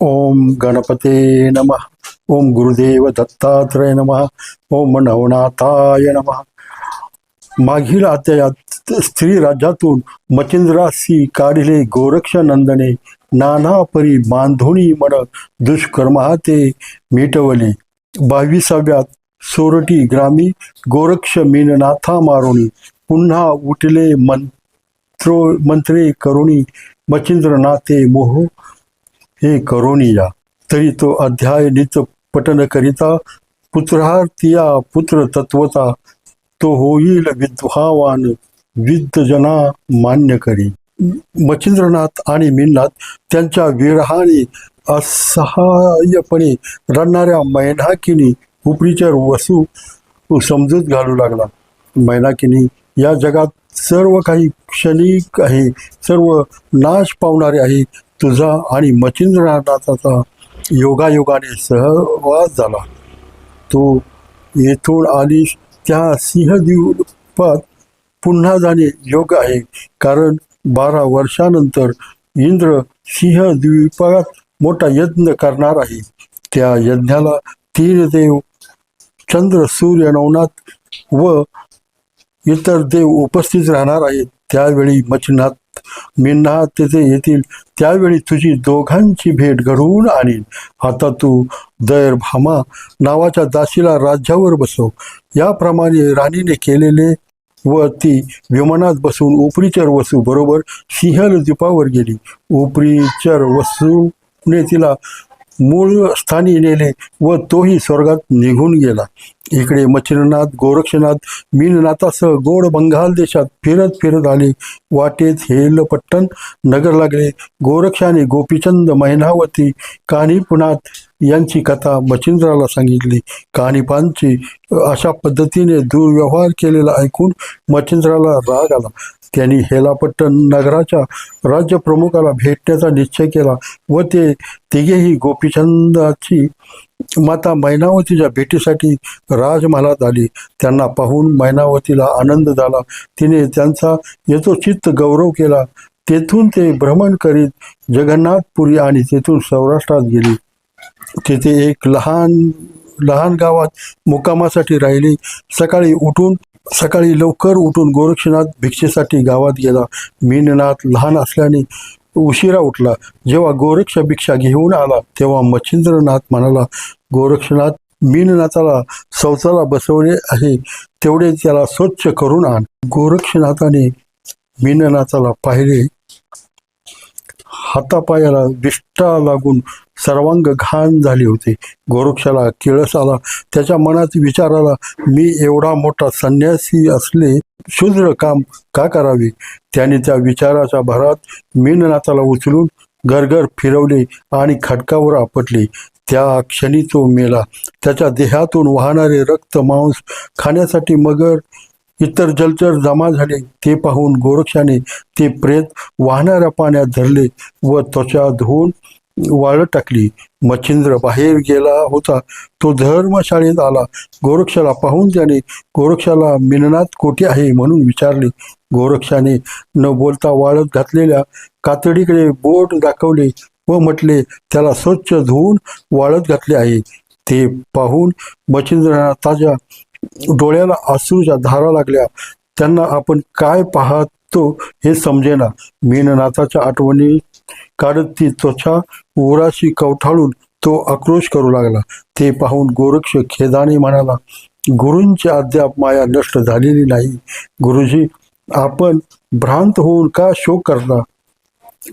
ओम गणपते नमः। ओम गुरुदेव दत्तात्रय नमः। ओम नवनाथाय नमः। मागील अध्यायात स्त्री राज्यातून मचिंद्रासी काढिले गोरक्षनंदने नाना परी बांधोणी मन दुष्कर्माते मिटवले। बावीसाव्यात सोरटी ग्रामी गोरक्ष मीननाथा मारुणी पुन्हा उठले मंत्रो मंत्रे करुणी मचिंद्रनाथे मोह हे करोनिया तरी तो अध्याय नित पठन करिता पुत्रार्थिया पुत्र तत्वता तो होईल विद्वावान विद्वजना मान्य करी. मच्छिंद्रनाथ आणि मिन्नाथ त्यांच्या विरहाने असहाय्यपणे रडणाऱ्या मैनाकिनी उपरीचर वसू समजूत घालू लागला. मैनाकिनी या जगात सर्व काही क्षणिक आहे सर्व नाश पावणारे आहे तुझा आणि मच्छिंद्रनाथाचा योगायोगाने सहवास झाला. तू येथून आलीस त्या सिंहद्वीपात पुन्हा जाणे योग्य आहे कारण बारा वर्षानंतर इंद्र सिंहद्वीपात मोठा यज्ञ करणार आहे. त्या यज्ञाला तीन देव चंद्र सूर्य नवनाथ व इतर देव उपस्थित राहणार आहेत. त्यावेळी मच्छिनाथ मेंढा तेथे येतील त्यावेळी तुझी दोघांची भेट घडवून आणीन. आता तू दैर भामा नावाच्या दासीला राज्यावर बसव. याप्रमाणे राणीने केलेले व ती विमानात बसून उपरीचर वसू बरोबर सिंहल द्वीपावर गेली. उपरीचर वसूने तिला मूळ स्थानी नेले व तोही स्वर्गात निघून गेला. इकडे मच्छिंद्रनाथ गोरक्षनाथ मीननाथासह गोड बंगाल देशात फिरत फिरत आले. वाटेत हेलपट्टण नगर लागले. गोरक्षाने गोपीचंद मैनावती कानिपनाथ यांची कथा मच्छिंद्राला सांगितली. कहाणीपांची अशा पद्धतीने दुर्व्यवहार केलेला ऐकून मच्छिंद्राला राग आला. त्यांनी हेलापट्टण नगराच्या राज्यप्रमुखाला भेटण्याचा निश्चय केला व ते तिघेही गोपीचंदाची माता मैनावतीच्या भेटीसाठी राजमहालात आली. त्यांना पाहून मैनावतीला आनंद झाला. तिने त्यांचा यथोचित गौरव केला. तेथून ते भ्रमण करीत जगन्नाथपुरी आणि तेथून सौराष्ट्रात गेली. तिथे एक लहान लहान गावात मुक्कामासाठी राहिली. सकाळी उठून सकाळी लवकर उठून गोरक्षनाथ भिक्षेसाठी गावात गेला. मीननाथ लहान असल्याने उशिरा उठला. जेव्हा गोरक्ष भिक्षा घेऊन आला तेव्हा मच्छिंद्रनाथ म्हणाला गोरक्षनाथ मीननाथाला शौचाला बसवले आहे. तेवढे त्याला स्वच्छ करून आण. गोरक्षनाथाने मीननाथाला पाहिले. हातापायाला दिष्टा लागून सर्वांग घाण झाली होती. गोरक्षाला किळस आला त्याच्या मनात विचार आला मी एवढा मोठा संन्यासी असले शूद्र काम का करावे? त्याने त्या विचाराच्या भरात मीननाथाला उचलून गरगर फिरवले आणि खडकावर आपटले. त्या क्षणी तो मेला. त्याच्या देहातून वाहणारे रक्त मांस खाण्यासाठी मगर इतर जलचर जमा झाले ते पाहून गोरक्षाने ते प्रेत वाहणाऱ्या पाण्यात धरले व त्वचा धुवून वाळत टाकली. मच्छिंद्र बाहेर गेला होता. तो धर्मशाळेत आला. गोरक्षाला पाहून त्याने गोरक्षाला मिननात कोठे आहे म्हणून विचारले. गोरक्षाने न बोलता वाळत घातलेल्या कातडीकडे बोट दाखवले व म्हटले त्याला स्वच्छ धुवून वाळत घातले आहे. ते पाहून मच्छिंद्रनाथाच्या डोळ्याला अश्रूच्या धारा लागल्या. त्यांना आपण काय पाहतो हे समजेना. मीननाथाच्या आठवणी काढत ती त्वचा उराशी कवठाळून तो आक्रोश करू लागला. ते पाहून गोरक्ष खेदाने म्हणाला गुरूंची अद्याप माया नष्ट झालेली नाही. गुरुजी आपण भ्रांत होऊन का शोक करता?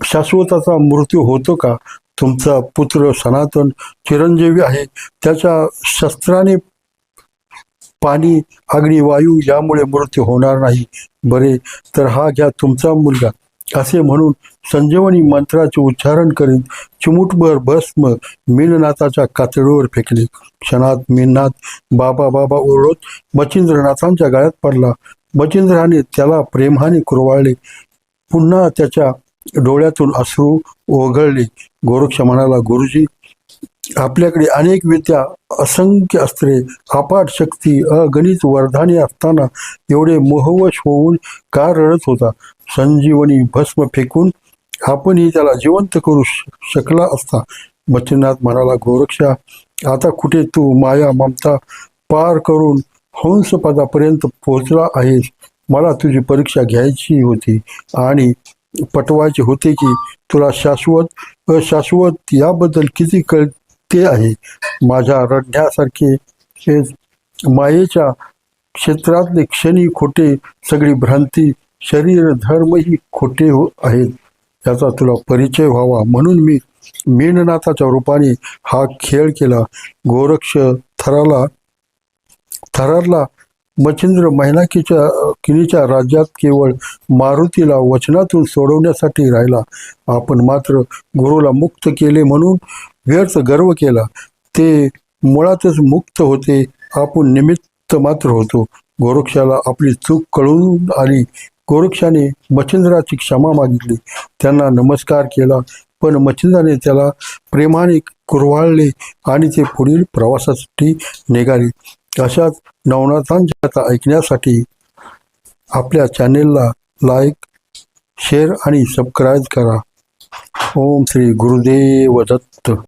शाश्वताचा मृत्यू होतो का? तुमचा पुत्र सनातन चिरंजीवी आहे. त्याच्या शस्त्राने पाणी अग्नी वायू यामुळे मृत्यू होणार नाही. बरे तर हा घ्या तुमचा मुलगा. असे म्हणून संजीवनी मंत्राचे उच्चारण करीत चिमुटभर भस्म मीननाथाच्या कातडीवर फेकले. क्षणात मीननाथ बाबा बाबा ओरडत मच्छिंद्रनाथांच्या गळ्यात पडला. मच्छिंद्राने त्याला प्रेमाने कुरवाळले. पुन्हा त्याच्या डोळ्यातून अश्रू ओघळले. गोरक्ष म्हणाला गुरुजी आपल्याकडे अनेक विद्या असंख्य अस्त्रे अपाट शक्ती अगणित वरधाने असताना एवढे मोहवश होऊन का रडत होता? संजीवनी भस्म फेकून आपणही त्याला जिवंत करू शकला असता. मच्छिनाथ म्हणाला गोरक्षा आता कुठे तू माया ममता पार करून हंसपदापर्यंत पोहोचला आहेस? मला तुझी परीक्षा घ्यायची होती आणि पटवायचे होते की तुला शाश्वत अशाश्वत याबद्दल किती कळ कळते आहे. माझ्या रडण्यासारखे हे मायेच्या क्षेत्रातले क्षणी खोटे सगळी भ्रांती शरीर धर्मही खोटे हो आहेत. याचा तुला परिचय व्हावा. म्हणून मी मीननाथाच्या रूपाने हा खेळ केला. गोरक्ष थराला थरारला मच्छिंद्र महिलाकीच्या किनीच्या राज्यात केवळ मारुतीला वचनातून सोडवण्यासाठी राहिला. आपण मात्र गुरुला मुक्त केले म्हणून व्यर्थ गर्व केला. ते मुळातच मुक्त होते. आपण निमित्त मात्र होतो. गोरक्षाला आपली चूक कळून आली. गोरक्षाने मच्छिंद्राची क्षमा मागितली. त्यांना नमस्कार केला. पण मच्छिंद्राने त्याला प्रेमाने कुरवाळले आणि ते पुढील प्रवासासाठी निघाले. अशाच नवनाथांच्या कथा ऐकण्यासाठी आपल्या चॅनेलला लाईक शेअर आणि सबस्क्राईब करा. ओम श्री गुरुदेव दत्त.